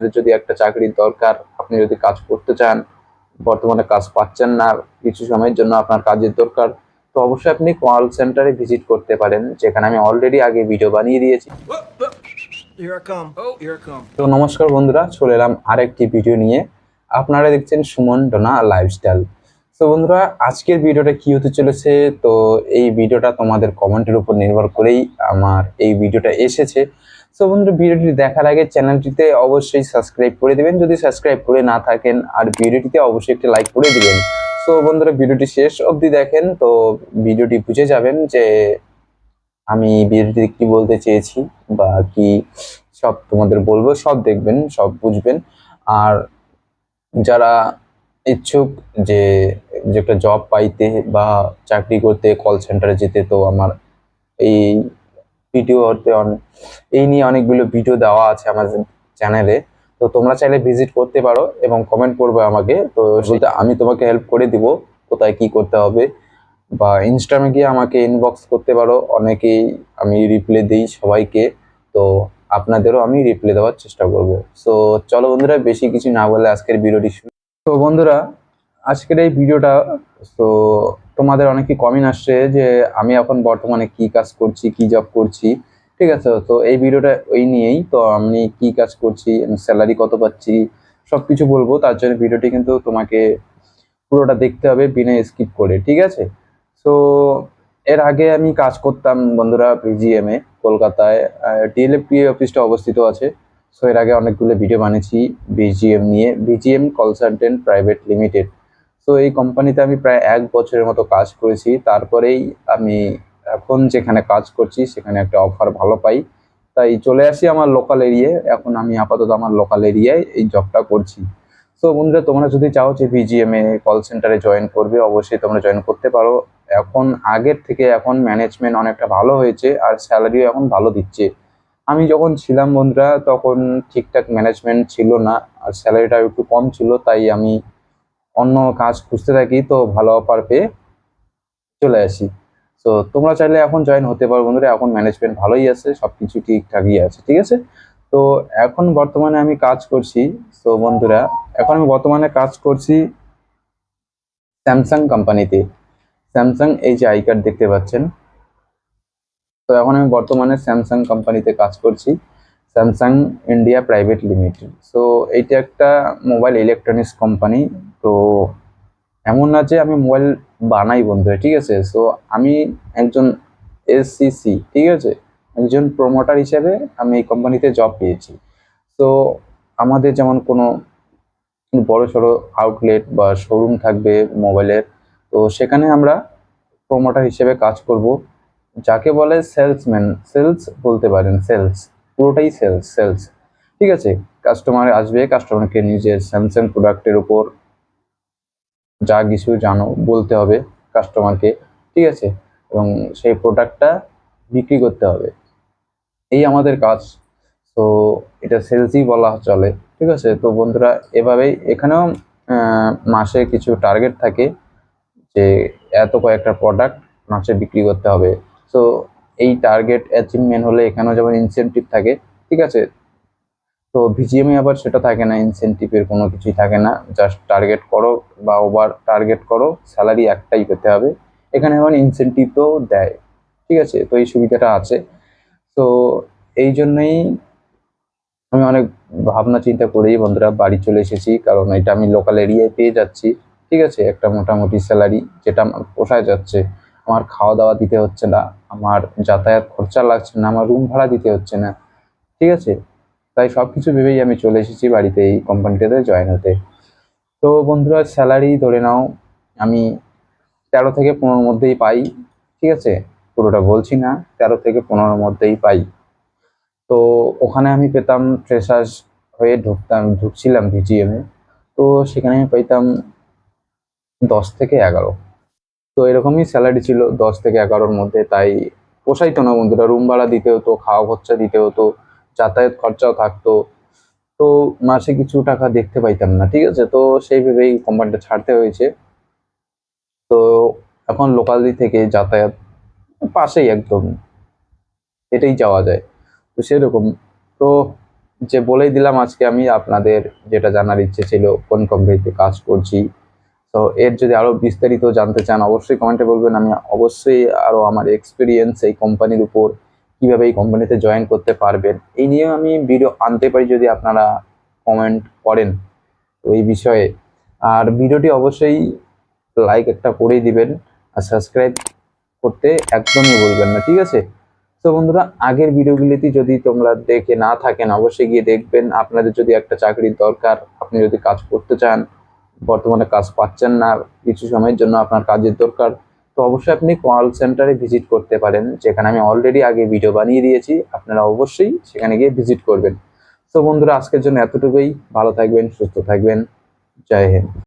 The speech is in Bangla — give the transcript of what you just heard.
আপনাদের যদি একটা চাকরির দরকার আপনি যদি কাজ করতে চান বর্তমানে কাজ পাচ্ছেন না কিছু সময়ের জন্য আপনার কাজের দরকার তো অবশ্যই আপনি কল সেন্টারে ভিজিট করতে পারেন যেখানে আমি অলরেডি আগে ভিডিও বানিয়ে দিয়েছি. তো নমস্কার বন্ধুরা চলে এলাম আরেকটি ভিডিও নিয়ে। আপনারা দেখছেন সুমন ডোনা লাইফস্টাইল তো বন্ধুরা, আজকের ভিডিওটা কি হতে চলেছে? তো এই ভিডিওটা তোমাদের কমেন্টের উপর নির্ভর করেই আমার এই ভিডিওটা এসেছে। তো বন্ধুরা, ভিডিওটি দেখার আগে চ্যানেলটিতে অবশ্যই সাবস্ক্রাইব করে দেবেন। যদি সাবস্ক্রাইব করে না থাকেন, আর ভিডিওটিতে অবশ্যই একটি লাইক করে দেবেন। তো বন্ধুরা, ভিডিওটি শেষ অবধি দেখেন। তো ভিডিওটি বুঝে যাবেন যে আমি ভিডিওটি কি বলতে চেয়েছি বা কি সব তোমাদের বলব, সব দেখবেন, সব বুঝবেন। আর যারা ইচ্ছুক যে যে একটা জব পাইতে বা চাকরি করতে কল সেন্টারে যেতে তো আমার এই ভিডিওতে এই নিয়ে অনেকগুলো ভিডিও দেওয়া আছে আমার চ্যানেলে তো তোমরা চাইলে ভিজিট করতে পারো এবং কমেন্ট করবে আমাকে। তো সেটা আমি তোমাকে হেল্প করে দিব কোথায় কি করতে হবে। বা ইনস্টাগ্রামে গিয়ে আমাকে ইনবক্স করতে পারো। অনেকেই আমি রিপ্লাই দিই সবাইকে। তো আপনাদেরও আমি রিপ্লাই দেওয়ার চেষ্টা করব। সো চলো বন্ধুরা, বেশি কিছু না বলে আজকের ভিডিওটি তো বন্ধুরা আজকের এই ভিডিওটা, তো তোমাদের অনেকে কমেন্ট আসছে যে আমি এখন বর্তমানে কি কাজ করছি, কি জব করছি, ঠিক আছে? তো এই ভিডিওটা ওই নিয়েই, তো আমি কি কাজ করছি স্যালারি কত পাচ্ছি সব কিছু বলব। তার জন্য ভিডিওটি কিন্তু তোমাকে পুরোটা দেখতে হবে, বিনা স্কিপ করে, ঠিক আছে? তো এর আগে আমি কাজ করতাম বন্ধুরা বিজিএম এ, কলকাতায়। ডিএলএফপি অফিসটা অবস্থিত আছে। সো এর আগে অনেকগুলো ভিডিও বানিয়েছি বিজিএম নিয়ে। বিজিএম কনসালটেন্ট প্রাইভেট লিমিটেড তো এই কোম্পানিতে আমি প্রায় এক বছরের মতো কাজ করেছি। তারপরেই আমি এখন যেখানে কাজ করছি, সেখানে একটা অফার ভালো পাই। তাই চলে আসি আমার লোকাল এরিয়ায় এখন আমি আপাতত আমার লোকাল এরিয়ায় এই জবটা করছি। তো বন্ধুরা, তোমরা যদি চাও যে বিজিএম এ কল সেন্টারে জয়েন করবে, অবশ্যই তোমরা জয়েন করতে পারো। এখন আগের থেকে এখন ম্যানেজমেন্ট অনেকটা ভালো হয়েছে আর স্যালারিও এখন ভালো দিচ্ছে। আমি যখন ছিলাম বন্ধুরা, তখন ঠিকঠাক ম্যানেজমেন্ট ছিল না। আর স্যালারিটাও একটু কম ছিল, তাই আমি অন্য কাজ খুঁজতে থাকি, তো ভালো অফার পেয়ে চলে আসি। তো তোমরা চাইলে এখন জয়েন হতে পারো বন্ধুরা, এখন ম্যানেজমেন্ট ভালোই আছে সব কিছু ঠিকঠাকই আছে, ঠিক আছে? তো এখন বর্তমানে আমি কাজ করছি তো বন্ধুরা, এখন আমি বর্তমানে কাজ করছি স্যামসাং কোম্পানিতে স্যামসাং এই যে আই কার্ড দেখতে পাচ্ছেন। তো এখন আমি বর্তমানে স্যামসাং কোম্পানিতে কাজ করছি Samsung India private limited so এইটা একটা মোবাইল ইলেকট্রনিক্স কোম্পানি তো এমন না যে আমি মোবাইল বানাই বন্ধুরা ঠিক আছে? সো আমি একজন এসসিসি ঠিক আছে? একজন প্রমোটার হিসেবে আমি এই কোম্পানিতে জব পেয়েছি। তো আমাদের যেমন কোনো বড় সড়ো আউটলেট বা শোরুম থাকবে মোবাইলের তো সেখানে আমরা প্রমোটার হিসেবে কাজ করব। যাকে বলে সেলসম্যান সেলস বলতে পারেন সেলস পুরোটাই সেলস সেলস ঠিক আছে? কাস্টমার আসবে কাস্টমারকে নিজের স্যামসাং প্রোডাক্টের উপর যা কিছু জানো, বলতে হবে কাস্টমারকে ঠিক আছে? এবং সেই প্রোডাক্টটা বিক্রি করতে হবে। এই আমাদের কাজ। তো এটা সেলসই বলা চলে, ঠিক আছে? তো বন্ধুরা, এভাবেই এখানেও মাসে কিছু টার্গেট থাকে যে এত কয়েকটা প্রোডাক্ট মাসে বিক্রি করতে হবে। তো এই টার্গেট অ্যাচিভমেন্ট হলে এখানেও যেমন ইনসেনটিভ থাকে, ঠিক আছে? তো ভিজিএমে আবার সেটা থাকে না ইনসেনটিভের কোনো কিছুই থাকে না। জাস্ট টার্গেট করো বা ওভার টার্গেট করো স্যালারি একটাই পেতে হবে। এখানে এখন ইনসেনটিভও দেয়, ঠিক আছে? তো এই সুবিধাটা আছে। তো এই জন্যই আমি অনেক ভাবনা চিন্তা করেই বন্ধুরা বাড়ি চলে এসেছি, কারণ এটা আমি লোকাল এরিয়ায় পেয়ে যাচ্ছি, ঠিক আছে? একটা মোটামুটি স্যালারি যেটা আমার পোষায় যাচ্ছে। আমার খাওয়া দাওয়া দিতে হচ্ছে না, আমার যাতায়াত খরচা লাগছে না, আমার রুম ভাড়া দিতে হচ্ছে না, ঠিক আছে? তাই সব কিছু ভেবেই আমি চলে এসেছি বাড়িতে এই কোম্পানিটাতে জয়েন হতে। তো বন্ধুরা স্যালারি ধরে নাও, আমি তেরো থেকে পনেরোর মধ্যেই পাই, ঠিক আছে? পুরোটা বলছি না, তেরো থেকে পনেরোর মধ্যেই পাই। তো ওখানে আমি পেতাম ফ্রেশার্স হয়ে ঢুকতাম, ঢুকছিলাম ভিজিএমে তো সেখানে আমি পাইতাম দশ থেকে এগারো। তো এরকমই স্যালারি ছিল দশ থেকে এগারোর মধ্যে, তাই পোষাইতো না বন্ধুরা, রুম ভাড়া দিতে হতো খাওয়া খরচা দিতে হতো যাতায়াত খরচাও থাকতো। তো মাসে কিছু টাকা দেখতে পাইতাম না, ঠিক আছে? তো সেই ভেবেই কোম্পানিটা ছাড়তে হয়েছে। তো এখন লোকাল থেকে যাতায়াত পাশেই একদম, এটাই যাওয়া যায়। তো সেরকম। তো যে বলেই দিলাম আজকে আমি আপনাদের যেটা জানার ইচ্ছে ছিল, কোন কোম্পানিতে কাজ করছি। তো এর যদি আরও বিস্তারিত জানতে চান, অবশ্যই কমেন্টে বলবেন। আমি অবশ্যই আরও আমার এক্সপিরিয়েন্স এই কোম্পানির উপর কীভাবে এই কোম্পানিতে জয়েন করতে পারবেন, এই নিয়ে আমি ভিডিও আনতে পারি যদি আপনারা কমেন্ট করেন। তো এই বিষয়ে। আর ভিডিওটি অবশ্যই লাইক একটা করেই দিবেন, আর সাবস্ক্রাইব করতে একদমই বলবেন না, ঠিক আছে? তো বন্ধুরা, আগের ভিডিওগুলিতে যদি তোমরা দেখে না থাকেন, অবশ্যই গিয়ে দেখবেন। আপনাদের যদি একটা চাকরির দরকার, আপনি যদি কাজ করতে চান, বর্তমানে কাজ পাচ্ছেন না, কিছু সময়ের জন্য আপনার কাজের দরকার তো অবশ্যই আপনি কল সেন্টারে ভিজিট করতে পারেন, যেখানে আমি অলরেডি আগে ভিডিও বানিয়ে দিয়েছি, আপনারা অবশ্যই সেখানে গিয়ে ভিজিট করবেন। তো বন্ধুরা, আজকের জন্য এতটুকুই। ভালো থাকবেন, সুস্থ থাকবেন। জয় হিন্দ।